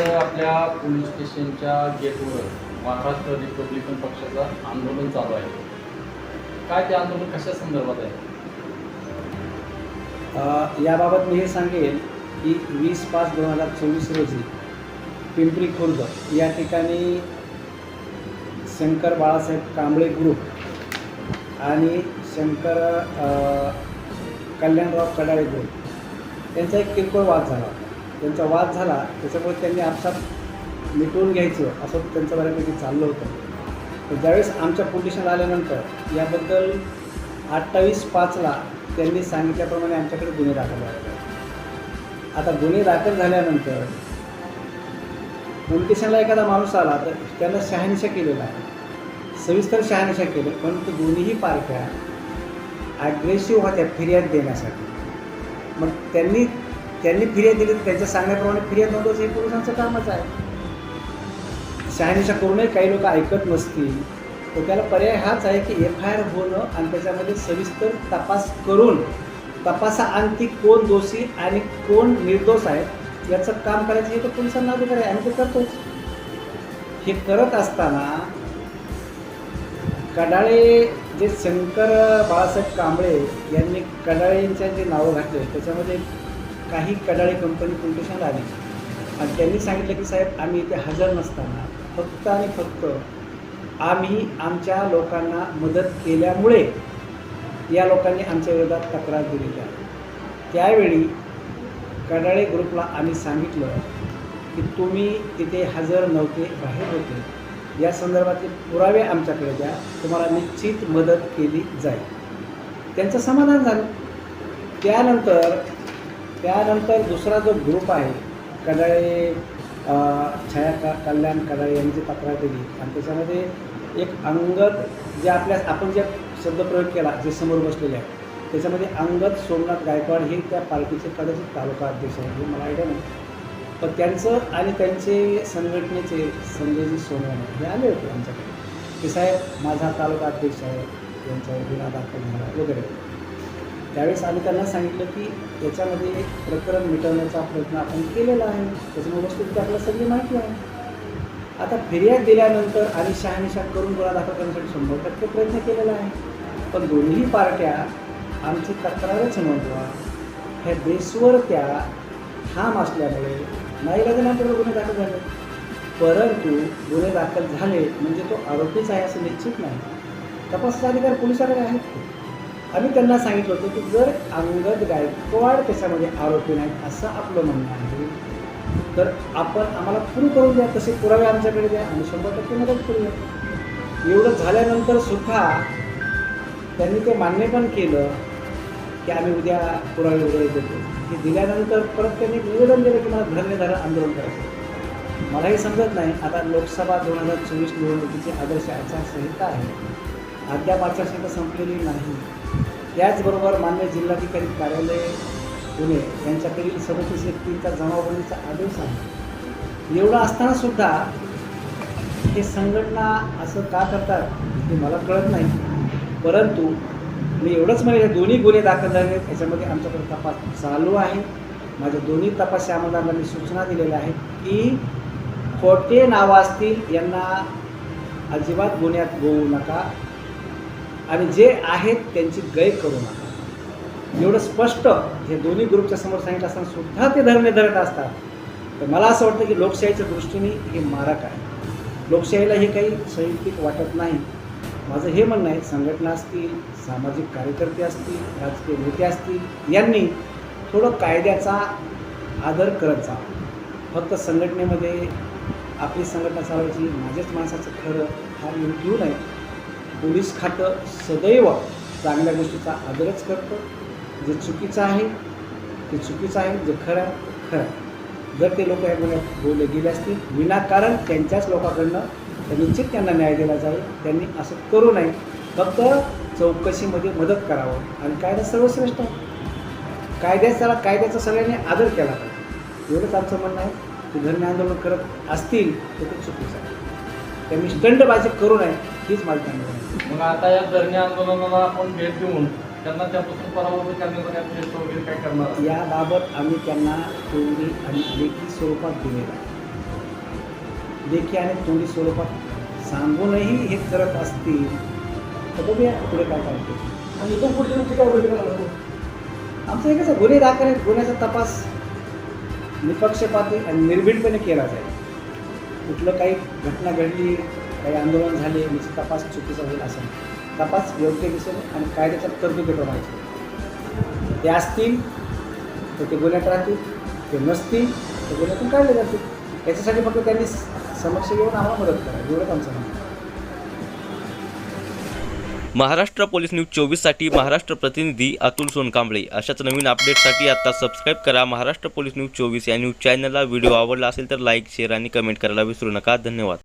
आपल्या पोलीस स्टेशनच्या गेटवर महाराष्ट्र रिपब्लिकन पक्षाचं आंदोलन चालू आहे. काय ते आंदोलन कशा संदर्भात आहे? याबाबत मी हे सांगेन की वीस पाच दोन हजार चोवीस रोजी पिंपरी खुर्द या ठिकाणी शंकर बाळासाहेब कांबळे ग्रुप आणि शंकर कल्याणराव कडाळे ग्रुप यांचा एक किरकोळ वाद झाला. त्यांचा वाद झाला त्याच्यामुळे त्यांनी आपसात मिटवून घ्यायचं असं त्यांचं बऱ्यापैकी चाललं होतं. तर ज्यावेळेस आमच्या पोलिशन आल्यानंतर याबद्दल अठ्ठावीस पाचला त्यांनी सांगितल्याप्रमाणे आमच्याकडे गुन्हे दाखल झाले. आता गुन्हे दाखल झाल्यानंतर पोलीस एखादा माणूस आला तर त्यांना शहानिशा केलेला आहे. सविस्तर शहानिशा केलं परंतु दोन्हीही पार्ट्या ॲग्रेसिव्ह होत्या फिर्याद देण्यासाठी. मग त्यांनी त्यांनी फिर्याद दिली तर त्यांच्या सांगण्याप्रमाणे फिर्याद नोंदवायचं हे पोलिसांचं कामच आहे. शहानिशा करूनही काही लोक ऐकत नसतील. तर त्याला पर्याय हाच आहे की एफ आय आर होणं आणि त्याच्यामध्ये सविस्तर तपास करून तपासा कोण दोषी आणि कोण निर्दोष आहे याचं काम करायचं हे तर पोलिसांना अधिकार आहे ते करतोच. हे करत असताना कडाळे जे शंकर बाळासाहेब कांबळे यांनी कडाळेंच्या जे नावं घातले त्याच्यामध्ये काही कडाळे कंपनी पोलिटिशनला आली? आणि त्यांनी सांगितलं की साहेब आम्ही इथे हजर नसताना फक्त आणि फक्त आम्ही आमच्या लोकांना मदत केल्यामुळे या लोकांनी आमच्या विरोधात तक्रार दिलेली आहे. त्यावेळी कडाळे ग्रुपला आम्ही सांगितलं की तुम्ही तिथे हजर नव्हते बाहेर होते. या संदर्भातले पुरावे आमच्याकडे द्या. तुम्हाला निश्चित मदत केली जाईल. त्यांचं समाधान झालं. त्यानंतर त्यानंतर दुसरा जो ग्रुप आहे कडाळे छाया का कल्याण कडाळे यांची तक्रार दिली आणि त्याच्यामध्ये एक अंगद जे आपल्या आपण जे शब्दप्रयोग केला जे समोर बसलेले आहे त्याच्यामध्ये अंगद सोमनाथ गायकवाड हे त्या पार्टीचे कदाचित तालुका अध्यक्ष आहेत हे मला आयडिया नाही. पण त्यांचं आणि त्यांचे संघटनेचे संजयजी सोनवणे हे आले होते आमच्याकडे. की साहेब माझा तालुका अध्यक्ष आहे यांच्यावर गुन्हा दाखल झाला वगैरे. त्यावेळेस आम्ही त्यांना सांगितलं की याच्यामध्ये प्रकरण मिटवण्याचा प्रयत्न आपण केलेला आहे. त्याच्यामुळे वस्तू आपल्याला सगळी माहिती आहे. आता फिर्याद दिल्यानंतर आणि शहानिशा करून गुन्हा दाखल करण्यासाठी शंभर टक्के प्रयत्न केलेला आहे. पण दोन्ही पार्ट्या आमची तक्रारच नोंदवा ह्या बेसवर त्या ठाम असल्यामुळे नाही आमच्याकडे गुन्हे दाखल झाले. परंतु गुन्हे दाखल झाले म्हणजे तो आरोपीच आहे असं निश्चित नाही. तपासाचा अधिकार पोलिसाकडे आहेत. आम्ही त्यांना सांगितलं होतं की जर अंगद गायकवाड त्याच्यामध्ये आरोपी नाहीत असं आपलं म्हणणं आहे तर आपण आम्हाला प्रूव्ह करून द्या तसे पुरावे आमच्याकडे द्या आम्ही शंभर टक्के मदत करूया. एवढं झाल्यानंतर सुद्धा त्यांनी ते मान्य पण केलं की आम्ही उद्या पुरावे वगैरे देतो. हे दिल्यानंतर परत त्यांनी निवेदन दिलं की मला धरणेधारण आंदोलन करायचं. मलाही समजत नाही. आता लोकसभा दोन हजार चोवीस निवडणुकीची आदर्श आचारसंहिता आहे. अद्याप आचारसंहिता संपलेली नाही. त्याचबरोबर मान्य जिल्हाधिकारी कार्यालय पुणे यांच्याकडील सदतीस व्यक्तींचा जमावबंदीचा आदेश आहे. एवढं असताना सुद्धा हे संघटना असं का करतात हे मला कळत नाही. परंतु मी एवढंच म्हणजे दोन्ही गुन्हे दाखल झाले आहेत याच्यामध्ये आमच्याकडे तपास चालू आहे. माझ्या दोन्ही तपास आमदारांना मी सूचना दिलेल्या आहेत की खोटे नावं असतील यांना अजिबात गुन्ह्यात होऊ नका. आणि जे आहेत त्यांची गय करू नका. एवढं स्पष्ट हे दोन्ही ग्रुपच्या समोर सांगितलं असताना सुद्धा ते धरणे धरत असतात. तर मला असं वाटतं की लोकशाहीच्या दृष्टीने हे मारक आहे. लोकशाहीला हे काही संयुक्तिक वाटत नाही. माझं हे म्हणणं आहे संघटना असतील सामाजिक कार्यकर्ते असतील राजकीय नेते असतील यांनी थोडं कायद्याचा आदर करत जा. फक्त संघटनेमध्ये आपली संघटना चालवायची माझ्याच माणसाचं खरं हा घेऊ नये. पोलीस खातं सदैव चांगल्या गोष्टीचा आदरच करतं. जे चुकीचं आहे ते चुकीचं आहे जे खरं आहे खरं आहे. जर ते लोक या गुन्ह्यात बोलले गेले असतील विनाकारण त्यांच्याच लोकांकडनं निश्चित त्यांना न्याय दिला जाईल. त्यांनी असं करू नये. फक्त चौकशीमध्ये मदत करावं. आणि कायदा सर्वश्रेष्ठ आहे. कायद्याचा कायद्याचा सगळ्यांनी आदर केला पाहिजे. एवढंच आमचं म्हणणं आहे. की धरणे आंदोलन करत असतील तर ते चुकीचं आहे. त्यांनी दंडबाजी करू नये. हीच माझी त्यांना. मग आता या धरणे आंदोलनाला आपण भेट देऊन त्यांना त्यापासून परावृत्त करण्यासाठी आपण यश वगैरे काय करणार? याबाबत आम्ही त्यांना तोंडी आणि लेखी स्वरूपात दिलेलं आहे लेखी आणि तोंडी स्वरूपात सांगूनही हे करत असतील तर बघूया पुढे काय होते आणि इथून पुढची तुमची काय भूमिका? आमचं एकच गुन्हे दाखल गुन्ह्याचा तपास निपक्षपाती आणि निर्भीडपणे केला जाईल कुठलं काही घटना घडली काही आंदोलन झाले नुसतं तपास चुकीचा होईल असं तपास योग्य दिसेल आणि कायद्याच्या तरतुदी प्रमाणे ते असतील तर ते गुन्ह्यात राहतील ते नसतील तर गुन्ह्यातून काढले जातील. याच्यासाठी फक्त त्यांनी समक्ष येऊन आम्हाला मदत करा. एवढंच आमचं म्हणणं महाराष्ट्र पोलीस न्यूज चोवीससाठी महाराष्ट्र प्रतिनिधी अतुल सोनकांबळे. अशाच नवीन अपडेटसाठी आता सबस्क्राईब करा महाराष्ट्र पोलीस न्यूज चोवीस या न्यूज चॅनलला. व्हिडिओ आवडला असेल तर लाईक शेअर आणि कमेंट करायला विसरू नका. धन्यवाद.